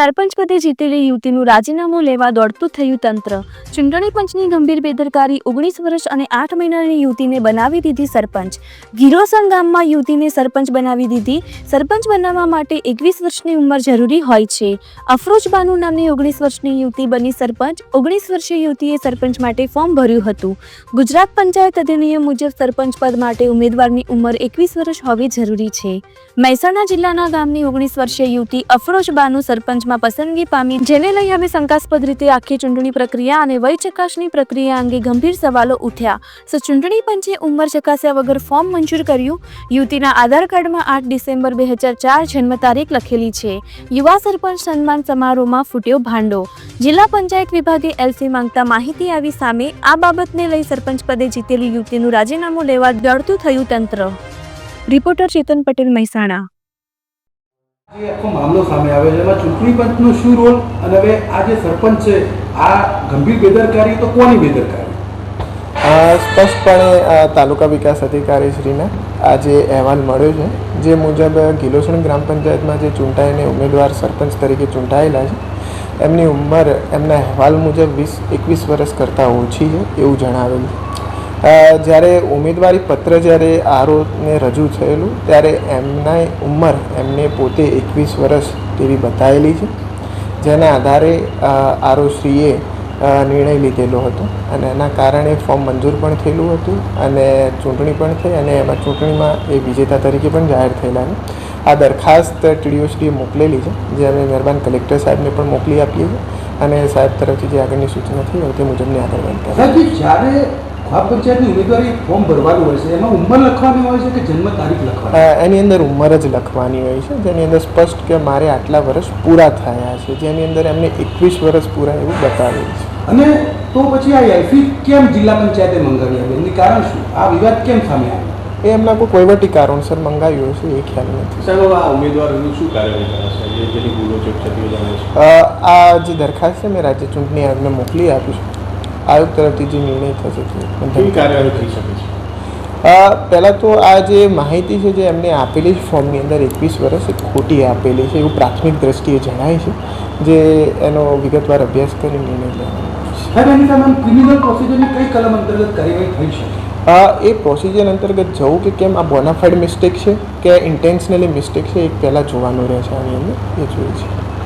સરપંચ પદે જીતેલી યુવતીનું રાજીનામું લેવા દોડતું થયું તંત્ર. ચૂંટણી પંચની ગંભીર બેદરકારી ઓગણીસ વર્ષ અને આઠ મહિનાની યુવતીને બનાવી દીધી સરપંચ. ગીરોસણ ગામમાં યુવતીને સરપંચ બનાવી દીધી. સરપંચ બનાવવા માટે એકવીસ વર્ષની ઉંમર જરૂરી હોય છે. અફરોજ બાનુ નામની ઓગણીસ વર્ષની યુવતી બની સરપંચ. ઓગણીસ વર્ષીય યુવતીએ સરપંચ માટે ફોર્મ ભર્યું હતું. ગુજરાત પંચાયત અધિનિયમ મુજબ સરપંચ પદ માટે ઉમેદવારની ઉંમર એકવીસ વર્ષ હોવી જરૂરી છે. મહેસાણા જિલ્લાના ગામની ઓગણીસ વર્ષીય યુવતી અફરોજ બાનુ સરપંચમાં પસંદગી પામી, જેને લઈ હવે શંકાસ્પદ રીતે આખી ચૂંટણી પ્રક્રિયા અને વય ચકાસણી પ્રક્રિયા અંગે ગંભીર સવાલો ઉઠ્યા. સો ચૂંટણી પંચે ઉંમર ચકાસ્યા વગર ફોર્મ મંજૂર કર્યું. યુવતીના આધાર કાર્ડમાં આઠ ડિસેમ્બર બે હજાર ચાર જન્મ તારીખ લખેલી છે. યુવા સરપંચ સન્માન સમારોહમાં ફૂટ્યો ભાંડો. જિલ્લા પંચાયત વિભાગે એલસી માંગતા માહિતી આવી સામે આ બાબતને લઈ સરપંચ પદે જીતેલી યુવતીનું રાજીનામું લેવા દોડતું થયું તંત્ર. રિપોર્ટર ચેતન પટેલ મહેસાણા. આખો મામલો સામે આવ્યો છે. એમાં ચૂંટણી પંચનો શું રોલ અને હવે આ જે સરપંચ છે, આ ગંભીર બેદરકારી તો કોની બેદરકારી? સ્પષ્ટપણે તાલુકા વિકાસ અધિકારીશ્રીને આજે અહેવાલ મળ્યો છે, જે મુજબ ગિલોસણ ગ્રામ પંચાયતમાં જે ચૂંટાઈને ઉમેદવાર સરપંચ તરીકે ચૂંટાયેલા છે, એમની ઉંમર, એમના અહેવાલ મુજબ વીસ, એકવીસ વર્ષ કરતાં ઓછી છે એવું જણાવેલું જ્યારે ઉમેદવારી પત્ર જ્યારે આરોને રજૂ થયેલું, ત્યારે એમના ઉંમર એમને પોતે એકવીસ વર્ષ તેવી બતાવેલી છે, જેના આધારે આરોશ્રીએ નિર્ણય લીધેલો હતો અને એના કારણે ફોર્મ મંજૂર પણ થયેલું હતું અને ચૂંટણી પણ થઈ અને એમાં ચૂંટણીમાં એ વિજેતા તરીકે પણ જાહેર થયેલા છે. આ દરખાસ્ત ટીડીઓશ્રીએ મોકલેલી છે, જે અમે મહેરબાન કલેક્ટર સાહેબને પણ મોકલી આપીએ છીએ અને સાહેબ તરફથી જે આગળની સૂચના થઈ હોય તે મુજબની આગળ વધતા જ્યારે ગ્રામ પંચાયતની ઉમેદવારી ફોર્મ ભરવાનું હોય છે. એમાં ઉંમર લખવાની હોય છે કે જન્મ તારીખ લખવાની? એની અંદર ઉંમર જ લખવાની હોય છે. જેની અંદર સ્પષ્ટ કે મારે આટલા વર્ષ પૂરા થયા છે. જેની અંદર એમને એકવીસ વર્ષ પૂરા એવું બતાવ્યું છે. અને તો પછી આ એલફી કેમ જિલ્લા પંચાયતે મંગાવી આવી? એની કારણ શું? આ વિવાદ કેમ સામે આવ્યો? એ એમના કોઈ કોઈવટી કારણસર મંગાવ્યું હશે એ ખ્યાલ નથી. સાહેબ આ ઉમેદવારોનું શું કાર્યવાહી કરાશે છે? આ જે દરખાસ્ત છે મેં રાજ્ય ચૂંટણી આગને મોકલી આપી છે. આયોગ તરફથી જે નિર્ણય થશે તે. કાર્યવાહી થઈ શકે છે? પહેલાં તો આ જે માહિતી છે જે એમને આપેલી છે ફોર્મની અંદર એકવીસ વર્ષ એ ખોટી આપેલી છે એવું પ્રાથમિક દ્રષ્ટિએ જણાય છે જે એનો વિગતવાર અભ્યાસ કરી નિર્ણય લેવાનો છે. સાહેબ એની સામે ક્રિમિનલ પ્રોસિજરની કઈ કલમ અંતર્ગત કાર્યવાહી થઈ શકે? એ પ્રોસિજર અંતર્ગત જવું કે કેમ? આ બોનાફાઇડ મિસ્ટેક છે કે ઇન્ટેન્શનલી મિસ્ટેક છે એ પહેલાં જોવાનું રહે છે આની અંદર એ જોઈએ છે.